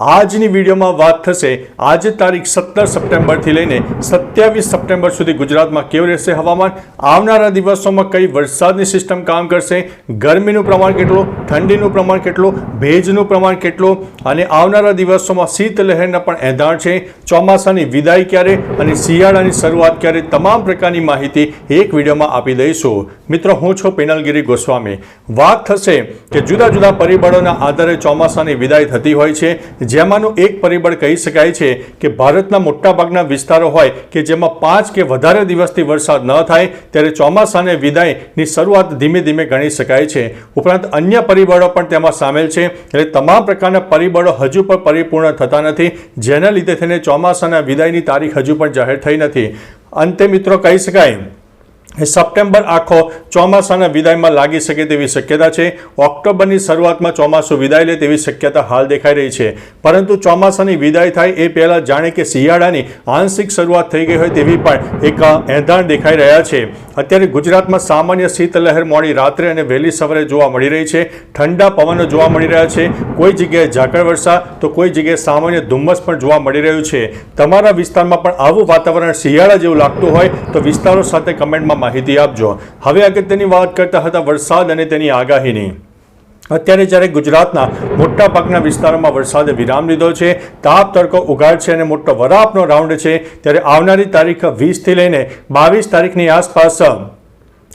આજની વિડીયોમાં વાત થશે, આજે તારીખ સત્તર સપ્ટેમ્બરથી લઈને સત્યાવીસ સપ્ટેમ્બર સુધી ગુજરાતમાં કેવું રહેશે હવામાન? આવનારા દિવસોમાં કઈ વરસાદની સિસ્ટમ કામ કરશે? ગરમીનું પ્રમાણ કેટલું? ઠંડીનું પ્રમાણ કેટલું? ભેજનું પ્રમાણ કેટલું? અને આવનારા દિવસોમાં શીતલહેરના પણ એંધાણ છે. ચોમાસાની વિદાય ક્યારે અને શિયાળાની શરૂઆત ક્યારે? તમામ પ્રકારની માહિતી એક વિડીયોમાં આપી દઈશું. મિત્રો, હું છું પેનલગીરી ગોસ્વામી. વાત થશે કે જુદા જુદા પરિબળોના આધારે ચોમાસાની વિદાય થતી હોય છે. જેમાંનું એક પરિબળ કહી શકાય છે કે ભારતના મોટાભાગના વિસ્તારો હોય કે જેમાં પાંચ કે વધારે દિવસથી વરસાદ ન થાય, ત્યારે ચોમાસાને વિદાયની શરૂઆત ધીમે ધીમે ગણી શકાય છે. ઉપરાંત અન્ય પરિબળો પણ તેમાં સામેલ છે. એટલે તમામ પ્રકારના પરિબળો હજુ પણ પરિપૂર્ણ થતા નથી. જેના લીધે થઈને ચોમાસાના વિદાયની તારીખ હજુ પણ જાહેર થઈ નથી. અંતે મિત્રો કહી શકાય સપ્ટેમ્બર આખો ચોમાસાના વિદાયમાં લાગી શકે તેવી શક્યતા છે. ઓક્ટોબરની શરૂઆતમાં ચોમાસું વિદાય લે તેવી શક્યતા હાલ દેખાઈ રહી છે. પરંતુ ચોમાસાની વિદાય થાય એ પહેલાં જાણે કે શિયાળાની આંશિક શરૂઆત થઈ ગઈ હોય તેવી પણ એક એંધાણ દેખાઈ રહ્યા છે. અત્યારે ગુજરાતમાં સામાન્ય શીતલહેર મોડી રાત્રે અને વહેલી સવારે જોવા મળી રહી છે. ઠંડા પવનો જોવા મળી રહ્યા છે. કોઈ જગ્યાએ ઝાકળ વરસા તો કોઈ જગ્યાએ સામાન્ય ધુમ્મસ પણ જોવા મળી રહ્યું છે. તમારા વિસ્તારમાં પણ આવું વાતાવરણ શિયાળા જેવું લાગતું હોય તો વિસ્તારો સાથે કમેન્ટમાં માહિતી આપજો. હવે અગત્યની વાત કરતા હતા વરસાદ અને તેની આગાહીની. અત્યારે જ્યારે ગુજરાતના મોટા ભાગના વિસ્તારોમાં વરસાદે વિરામ લીધો છે, તાપ, તડકો ઉગાડ છે અને મોટો વરાપનો રાઉન્ડ છે, ત્યારે આવનારી તારીખ વીસથી લઈને બાવીસ તારીખની આસપાસ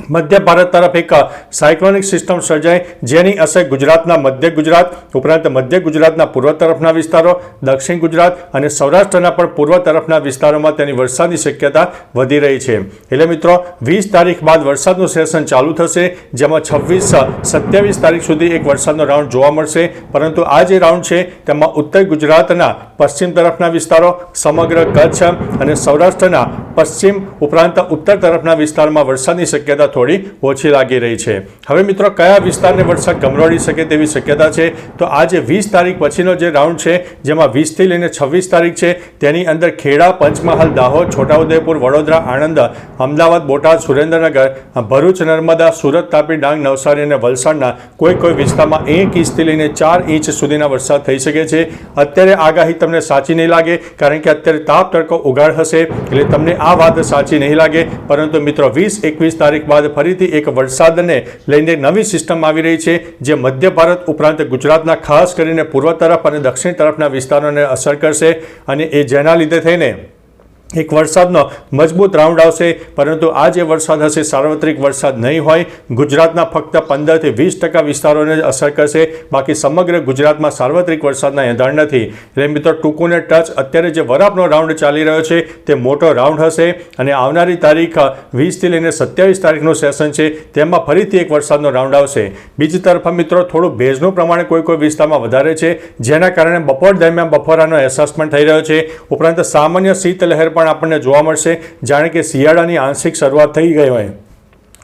મધ્ય ભારત તરફ એક સાયક્લોનિક સિસ્ટમ સર્જાય જેની અસર ગુજરાતના મધ્ય ગુજરાત, ઉપરાંત મધ્ય ગુજરાતના પૂર્વ તરફના વિસ્તારો, દક્ષિણ ગુજરાત અને સૌરાષ્ટ્રના પણ પૂર્વ તરફના વિસ્તારોમાં તેની વરસાદની શક્યતા વધી રહી છે. એટલે મિત્રો, વીસ તારીખ બાદ વરસાદનું સેશન ચાલુ થશે, જેમાં છવ્વીસ સત્યાવીસ તારીખ સુધી એક વરસાદનો રાઉન્ડ જોવા મળશે. પરંતુ આ જે રાઉન્ડ છે, તેમાં ઉત્તર ગુજરાતના પશ્ચિમ તરફના વિસ્તારો, સમગ્ર કચ્છ અને સૌરાષ્ટ્રના પશ્ચિમ ઉપરાંત ઉત્તર તરફના વિસ્તારમાં વરસાદની શક્યતા થોડી ઓછી લાગી રહી છે. હવે મિત્રો, કયા વિસ્તારને વરસાદ ગમરોડી શકે તેવી શક્યતા છે? તો આજે વીસ તારીખ પછીનો જે રાઉન્ડ છે, જેમાં વીસથી લઈને છવ્વીસ તારીખ છે, તેની અંદર ખેડા, પંચમહાલ, દાહોદ, છોટાઉદેપુર, વડોદરા, આણંદ, અમદાવાદ, બોટાદ, સુરેન્દ્રનગર, ભરૂચ, નર્મદા, સુરત, તાપી, ડાંગ, નવસારી અને વલસાડના કોઈ કોઈ વિસ્તારમાં એક ઇંચથી લઈને ચાર ઇંચ સુધીના વરસાદ થઈ શકે છે. અત્યારે આગાહી તમને સાચી નહીં લાગે, કારણ કે અત્યારે તાપ તડકો ઉગાડ હશે, એટલે તમને આ વાત સાચી નહીં લાગે. પરંતુ મિત્રો, વીસ, એકવીસ તારીખ બાદ ફરીથી એક વરસાદને લઈને નવી સિસ્ટમ આવી રહી છે, જે મધ્ય ભારત ઉપરાંત ગુજરાતના ખાસ કરીને પૂર્વ તરફ અને દક્ષિણ તરફના વિસ્તારોને અસર કરશે અને એ જેના લીધે થઈને એક વરસાદનો મજબૂત રાઉન્ડ આવશે, પરંતુ આ જે વરસાદ હશે, સાર્વત્રિક વરસાદ નહીં હોય. ગુજરાતના ફક્ત પંદરથી વીસ ટકા વિસ્તારોને અસર કરશે. બાકી સમગ્ર ગુજરાતમાં સાર્વત્રિક વરસાદના એંધાણ નથી. એટલે મિત્રો, ટૂંકુને ટચ, અત્યારે જે વરાપનો રાઉન્ડ ચાલી રહ્યો છે, તે મોટો રાઉન્ડ હશે. અને આવનારી તારીખ વીસથી લઈને સત્યાવીસ તારીખનું સેશન છે, તેમાં ફરીથી એક વરસાદનો રાઉન્ડ આવશે. બીજી તરફ મિત્રો, થોડું ભેજનું પ્રમાણ કોઈ કોઈ વિસ્તારમાં વધારે છે, જેના કારણે બપોર દરમિયાન બફોરાનો અહેસાસ પણ થઈ રહ્યો છે. ઉપરાંત સામાન્ય શીતલહેર પણ આપણને જોવા મળશે. જાણે કે શિયાળાની આંશિક શરૂઆત થઈ ગઈ હોય.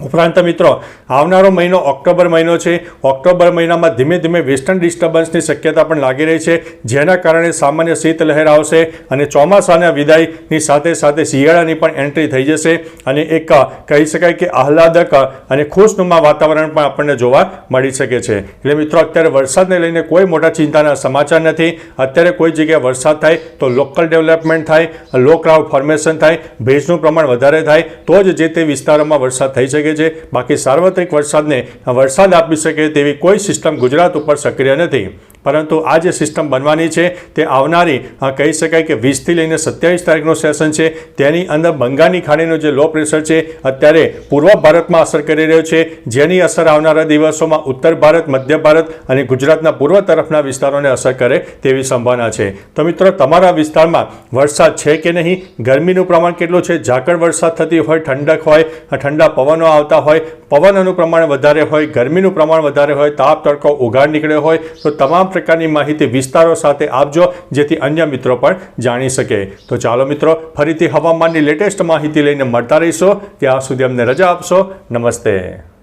ઉપરાંત મિત્રો, આવનારો મહિનો ઓક્ટોબર મહિનો છે. ઓક્ટોબર મહિનામાં ધીમે ધીમે વેસ્ટર્ન ડિસ્ટર્બન્સની શક્યતા પણ લાગી રહી છે. જેના કારણે સામાન્ય શીતલહેર આવશે અને ચોમાસાના વિદાયની સાથે સાથે શિયાળાની પણ એન્ટ્રી થઈ જશે. અને એક, કહી શકાય કે આહલાદક અને ખુશનુમા વાતાવરણ પણ આપણને જોવા મળી શકે છે. એટલે મિત્રો, અત્યારે વરસાદને લઈને કોઈ મોટા ચિંતાના સમાચાર નથી. અત્યારે કોઈ જગ્યાએ વરસાદ થાય તો લોકલ ડેવલપમેન્ટ થાય લો ક્રાઉડ ફોર્મેશન થાય, ભેજનું પ્રમાણ વધારે થાય, તો જ જે તે વિસ્તારોમાં વરસાદ થઈ શકે શકે છે. બાકી સાર્વત્રિક વરસાદને વરસાદ આપી શકે તેવી કોઈ સિસ્ટમ ગુજરાત ઉપર સક્રિય નથી. પરંતુ આ જે સિસ્ટમ બનવાની છે, તે આવનારી કહી શકાય કે વીસથી લઈને સત્યાવીસ તારીખનું સેશન છે. તેની અંદર બંગાળની ખાડીનો જે લો પ્રેશર છે, અત્યારે પૂર્વ ભારતમાં અસર કરી રહ્યો છે. જેની અસર આવનારા દિવસોમાં ઉત્તર ભારત, મધ્ય ભારત અને ગુજરાતના પૂર્વ તરફના વિસ્તારોને અસર કરે તેવી સંભાવના છે. તો મિત્રો, તમારા વિસ્તારમાં વરસાદ છે કે નહીં? ગરમીનું પ્રમાણ કેટલું છે? ઝાકળ વરસાદ થતી હોય, ઠંડક હોય, ઠંડા પવનો આવતા હોય પવનનું પ્રમાણ વધારે હોય, ગરમીનું પ્રમાણ વધારે હોય, તાપ, તડકો ઉઘાડ નીકળ્યો હોય, તો તમામ પ્રકારની માહિતી વિસ્તારો સાથે આપજો, જેથી અન્ય મિત્રો પણ જાણી શકે. તો ચાલો મિત્રો, ફરીથી હવામાનની લેટેસ્ટ માહિતી લઈને મળતા રહીશો. ત્યાં સુધી અમને રજા આપશો. નમસ્તે.